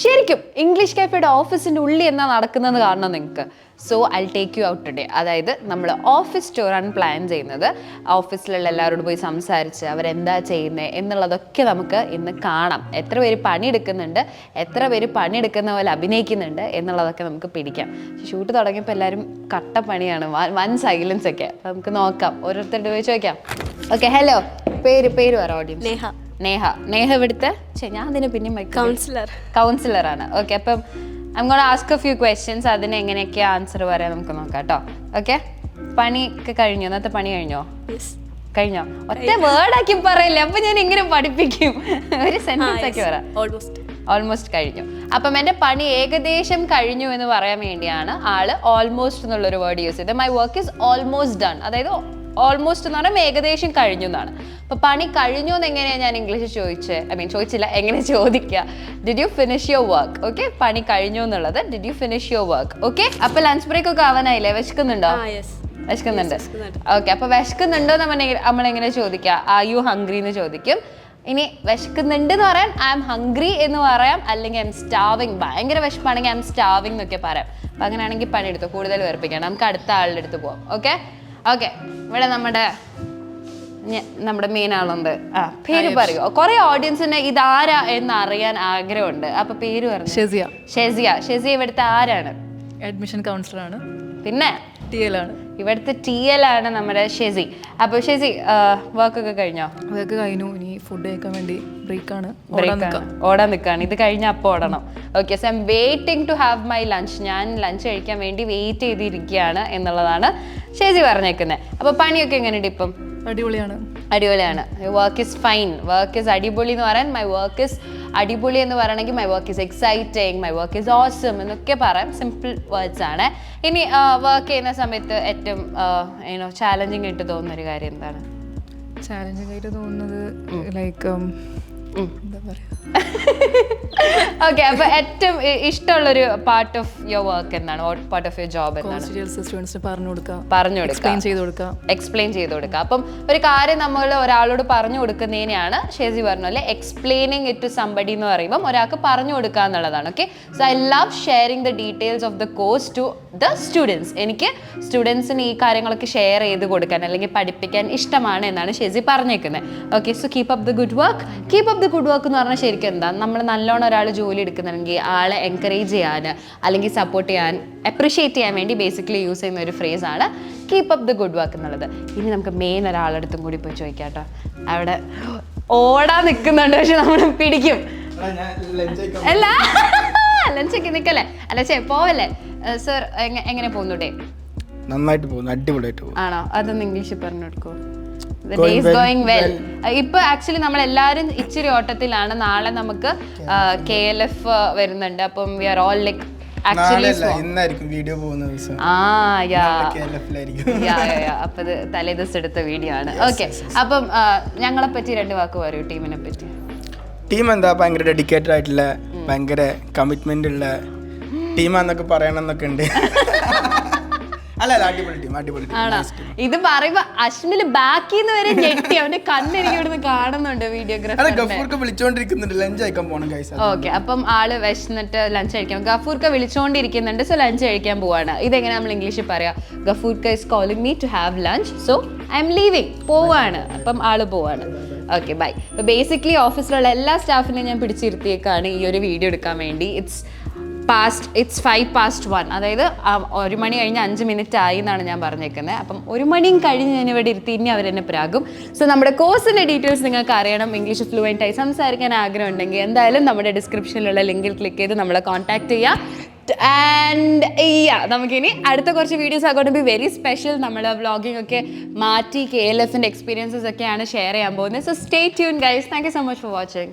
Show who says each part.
Speaker 1: ശരിക്കും ഇംഗ്ലീഷ് കാഫയുടെ ഓഫീസിന്റെ ഉള്ളിൽ എന്നാ നടക്കുന്നത് കാണണം നിങ്ങൾക്ക്? So I take you out today അതായത് നമ്മൾ ഓഫീസ് ടൂറാണ് പ്ലാൻ ചെയ്യുന്നത്. ഓഫീസിലുള്ള എല്ലാവരോടും പോയി സംസാരിച്ച് അവരെന്താ ചെയ്യുന്നത് എന്നുള്ളതൊക്കെ നമുക്ക് ഇന്ന് കാണാം. എത്ര പേര് പണിയെടുക്കുന്നുണ്ട് എത്ര പേര് പണിയെടുക്കുന്ന പോലെ അഭിനയിക്കുന്നുണ്ട് എന്നുള്ളതൊക്കെ നമുക്ക് പിടിക്കാം. ഷൂട്ട് തുടങ്ങിയപ്പോൾ എല്ലാവരും കട്ട പണിയാണ്. വൻ സൈലൻസ് ഒക്കെ. നമുക്ക് നോക്കാം. ഓരോരുത്തരുടെ പോയി ചോദിക്കാം. ഓക്കെ ഹലോ പേര് പേര് പറ ഓഡിയൻസ്
Speaker 2: നേഹ
Speaker 1: നേഹ ഇവിടുത്തെ ഞാൻ അതിന് പിന്നെ
Speaker 2: കൗൺസിലർ
Speaker 1: കൗൺസിലർ ആണ്. ഓക്കെ അപ്പം I'm gonna ask a few questions അതിന് എങ്ങനെയൊക്കെ ആൻസർ പറയാൻ നമുക്ക് നോക്കാം കേട്ടോ ഓക്കെ പണിയൊക്കെ കഴിഞ്ഞോ? ഇന്നത്തെ പണി കഴിഞ്ഞോ? കഴിഞ്ഞോ? ഒറ്റ വേർഡാക്കി പറയില്ല? അപ്പൊ ഞാൻ ഇങ്ങനെ പഠിപ്പിക്കും. ഒരു സെന്റൻസ് ആക്കി പറ.
Speaker 2: ഓൾമോസ്റ്റ്
Speaker 1: ഓൾമോസ്റ്റ് കഴിഞ്ഞു. അപ്പം എന്റെ പണി ഏകദേശം കഴിഞ്ഞു എന്ന് പറയാൻ വേണ്ടിയാണ് ആൾ ഓൾമോസ്റ്റ് എന്നുള്ളൊരു വേർഡ് യൂസ് ചെയ്തത്. My work is almost done അതായത് ഓൾമോസ്റ്റ് എന്ന് പറയുമ്പോൾ ഏകദേശം കഴിഞ്ഞു എന്നാണ്. അപ്പോൾ പണി കഴിഞ്ഞു എന്ന് എങ്ങനെയാണ് ഞാൻ ഇംഗ്ലീഷിൽ ചോദിച്ചത് ഐ മീൻ ചോദിച്ചില്ല എങ്ങനെ ചോദിക്കുക did you finish your work okay പണി കഴിഞ്ഞു എന്നുള്ളത്. Did you finish your work okay അപ്പോൾ ലഞ്ച് ബ്രേക്ക് ഒക്കെ ആവാനായില്ലേ? വിശക്കുന്നുണ്ടോ? വിശക്കുന്നുണ്ട്. ഓക്കെ അപ്പോൾ വിശക്കുന്നുണ്ടോ എന്ന് നമ്മൾ നമ്മളെങ്ങനെ ചോദിക്കുക ആ യു ഹംഗ്രി എന്ന് ചോദിക്കും. ഇനി വിശക്കുന്നുണ്ട് എന്ന് പറയാം. ഐ എം ഹംഗ്രി എന്ന് പറയാം. അല്ലെങ്കിൽ ഐ എം സ്റ്റാവിങ് ഭയങ്കര വിശപ്പാണെങ്കിൽ ഐ എം സ്റ്റാവിങ് എന്നൊക്കെ പറയാം. അപ്പം അങ്ങനെയാണെങ്കിൽ പണിയെടുത്തു? കൂടുതൽ വേർപ്പിക്കണം നമുക്ക് അടുത്ത ആളുടെ അടുത്ത് പോവാം. ഓക്കെ ഓക്കെ ഇവിടെ നമ്മുടെ നമ്മുടെ മെയിൻ ആളുണ്ട്. ആ പേര് പറയൂ. കുറെ ഓഡിയൻസിന് ഇതാരാ എന്ന് അറിയാൻ ആഗ്രഹമുണ്ട്. അപ്പൊ പേര് പറഞ്ഞു?
Speaker 3: ഷെസിയ.
Speaker 1: ഷെസിയ. ഷെസിയ ഇവിടുത്തെ ആരാണ്?
Speaker 3: അഡ്മിഷൻ കൗൺസിലർ ആണ്.
Speaker 1: പിന്നെ?
Speaker 3: ടി എൽ ആണ്.
Speaker 1: ഇവിടുത്തെ ടി എൽ ആണ് നമ്മുടെ ഷെസി. അപ്പോൾ ഷെസി വർക്ക് ഒക്കെ കഴിഞ്ഞോ?
Speaker 3: വർക്ക് കഴിഞ്ഞു. ഇനി ഫുഡ് കഴിക്കാൻ വേണ്ടി ബ്രേക്കാണ്
Speaker 1: ആണ്. ഓടാൻ നിൽക്കുകയാണ് ഇത് കഴിഞ്ഞ അപ്പോൾ ഓടണം. Okay so I'm waiting to have my lunch ഞാൻ ലഞ്ച് കഴിക്കാൻ വേണ്ടി വെയിറ്റ് ചെയ്തിരിക്കുകയാണ് എന്നുള്ളതാണ് ഷെസി പറഞ്ഞേക്കുന്നത് അപ്പോൾ പണിയൊക്കെ എങ്ങനെയുണ്ട് ഇപ്പം?
Speaker 3: അടിപൊളിയാണ്.
Speaker 1: അടിപൊളിയാണ്. Work is fine work is അടിപൊളി എന്ന് പറയാൻ മൈ വർക്ക് ഇസ് അടിപൊളി എന്ന് പറയണമെങ്കിൽ my work is exciting my work is awesome എന്നൊക്കെ പറയാം. സിമ്പിൾ വേർഡ്സ് ആണ്. ഇനി വർക്ക് ചെയ്യുന്ന സമയത്ത് ഏറ്റവും ഏനോ ചാലഞ്ചിങ് ആയിട്ട് തോന്നുന്ന ഒരു കാര്യം എന്താണ്?
Speaker 3: ചാലഞ്ചിങ് ആയിട്ട് തോന്നുന്നത് ലൈക്ക് എന്താ പറയുക
Speaker 1: ഓക്കെ അപ്പൊ ഏറ്റവും ഇഷ്ടമുള്ള ഇഷ്ടമുള്ളൊരു പാർട്ട് ഓഫ് യുവർ വർക്ക് എന്താണ്? പാർട്ട് ഓഫ് യുവർ ജോബ് എന്താണ്?
Speaker 3: സ്റ്റുഡൻസിന് പറഞ്ഞു കൊടുക്കുക
Speaker 1: പറഞ്ഞു കൊടുക്കുക
Speaker 3: എക്സ്പ്ലെയിൻ ചെയ്ത് കൊടുക്കുക
Speaker 1: എക്സ്പ്ലെയിൻ ചെയ്ത് കൊടുക്കുക അപ്പം ഒരു കാര്യം നമ്മൾ ഒരാളോട് പറഞ്ഞു കൊടുക്കുന്നതിനെയാണ് ഷേസി പറഞ്ഞു പോലെ എക്സ്പ്ലെയിനിങ് ഇറ്റ് ടു സംബഡി എന്ന് പറയുമ്പോൾ ഒരാൾക്ക് പറഞ്ഞു കൊടുക്കുക എന്നുള്ളതാണ്. Okay so I love sharing the details of the course to the students എനിക്ക് സ്റ്റുഡൻസിന് ഈ കാര്യങ്ങളൊക്കെ ഷെയർ ചെയ്ത് കൊടുക്കാൻ അല്ലെങ്കിൽ പഠിപ്പിക്കാൻ ഇഷ്ടമാണ് എന്നാണ് ഷെസി പറഞ്ഞേക്കുന്നത്. Okay so keep up the good work keep up the good work എന്ന് പറഞ്ഞാൽ ശരിക്കും എന്താ? നമ്മൾ നല്ലോണം ഒരാൾ ജോലി എടുക്കുന്നുണ്ടെങ്കിൽ ആളെ എൻകറേജ് ചെയ്യാൻ അല്ലെങ്കിൽ സപ്പോർട്ട് ചെയ്യാൻ അപ്രിഷിയേറ്റ് ചെയ്യാൻ വേണ്ടി ബേസിക്കലി യൂസ് ചെയ്യുന്ന ഒരു ഫ്രേസ് ആണ് keep up the good work എന്നുള്ളത്. ഇനി നമുക്ക് മെയിൻ ഒരാളടുത്തും കൂടി പോയി ചോദിക്കാം കേട്ടോ അവിടെ ഓടാൻ നിൽക്കുന്നുണ്ട് പക്ഷെ നമ്മൾ പിടിക്കും. അല്ല ലഞ്ചൊക്കെ നിൽക്കല്ലേ അല്ല ചേ പോവല്ലേ? സർ എങ്ങനെ പോകുന്നുണ്ടേ
Speaker 4: നന്നായിട്ട് പോകുന്നു അടിപൊളിയായിട്ട് പോകുന്നു.
Speaker 1: ആണോ? അതൊന്ന് ഇംഗ്ലീഷിൽ പറഞ്ഞു കൊടുക്കൂ
Speaker 4: Well,
Speaker 1: ഗോയിങ് വെൽ ഇപ്പൊ ആക്ച്വലി നമ്മൾ എല്ലാവരും ഇച്ചിരി ഓട്ടത്തിലാണ്. നാളെ നമുക്ക് കെ എൽ എഫ് വരുന്നുണ്ട്. അപ്പം വി ആർ ഓൾ ലൈക്ക്
Speaker 4: ഇന്നായിരിക്കും വീഡിയോ പോകുന്ന ദിവസം.
Speaker 1: ആ യാ.
Speaker 4: കേരളത്തിലായിരിക്കും
Speaker 1: യാ യാ, യാ. അപ്പൊ ഇത് തലേ ദിവസം എടുത്ത വീഡിയോ ആണ്. ഓക്കെ അപ്പം ആ, ഞങ്ങളെ പറ്റി രണ്ട് വാക്ക് പറയൂ ടീമിനെ പറ്റി.
Speaker 4: ടീം എന്താ ഭയങ്കര ഡെഡിക്കേറ്റഡ് ആയിട്ടുള്ള ഭയങ്കര കമ്മിറ്റ്മെന്റ് ഉള്ള ടീമാന്നൊക്കെ പറയണമെന്നൊക്കെ ഉണ്ട്. അല്ല അടിപൊളി ടീം അടിപൊളി
Speaker 1: ആണോ? ഇത് പറയുമ്പോ അശ്മിൽ ബാക്കിന്ന് വരെ ഞെട്ടി. അവന്റെ കണ്ണ് എനിക്ക് ഇവിടുന്ന് കാണുന്നുണ്ട് വീഡിയോഗ്രാഫർ
Speaker 4: ഗഫൂർക്ക് വിളിച്ചോണ്ടിരിക്കുന്നുണ്ട്. ലഞ്ച് അയക്കാൻ പോണം കൈസ
Speaker 1: ഓക്കെ അപ്പം ആൾ വിശന്നിട്ട് ലഞ്ച് കഴിക്കാം. ഗഫൂർക്ക വിളിച്ചോണ്ടിരിക്കുന്നുണ്ട് സോ ലഞ്ച് കഴിക്കാൻ പോവാണ്. ഇതെങ്ങനെ നമ്മൾ ഇംഗ്ലീഷിൽ പറയാ? ഗഫൂർക്ക is calling me to have lunch so I'm leaving പോവാണ്. അപ്പം ആൾ പോവാണ്. ഓക്കെ ബൈ ബേസിക്കലി ഓഫീസിലുള്ള എല്ലാ സ്റ്റാഫിനെയും ഞാൻ പിടിച്ചിരുത്തിയേക്കാണ് ഈ ഒരു വീഡിയോ എടുക്കാൻ വേണ്ടി. It's past it's five past one അതായത് ഒരു മണി കഴിഞ്ഞ് അഞ്ച് മിനിറ്റ് ആയി എന്നാണ് ഞാൻ പറഞ്ഞേക്കുന്നത് അപ്പം ഒരു മണിയും കഴിഞ്ഞ് ഞാൻ ഇവിടെ ഇരുത്തി ഇനി അവരെന്നെ പ്രാകും സോ നമ്മുടെ കോഴ്സിന്റെ ഡീറ്റെയിൽസ് നിങ്ങൾക്ക് അറിയണം. ഇംഗ്ലീഷ് ഫ്ലുവന്റ് ആയി സംസാരിക്കാൻ ആഗ്രഹം ഉണ്ടെങ്കിൽ എന്തായാലും നമ്മുടെ ഡിസ്ക്രിപ്ഷനിലുള്ള ലിങ്കിൽ ക്ലിക്ക് ചെയ്ത് നമ്മളെ കോൺടാക്ട് ചെയ്യുക ആൻഡ് യാ നമുക്കിനി അടുത്ത കുറച്ച് വീഡിയോസ് ആകോട്ട് ബി വെരി സ്പെഷ്യൽ നമ്മൾ വ്ളോഗിംഗ് ഒക്കെ മാറ്റി കെ എൽ എഫിന്റെ എക്സ്പീരിയൻസസ് ഒക്കെയാണ് ഷെയർ ചെയ്യാൻ പോകുന്നത് so stay tuned guys thank you so much for watching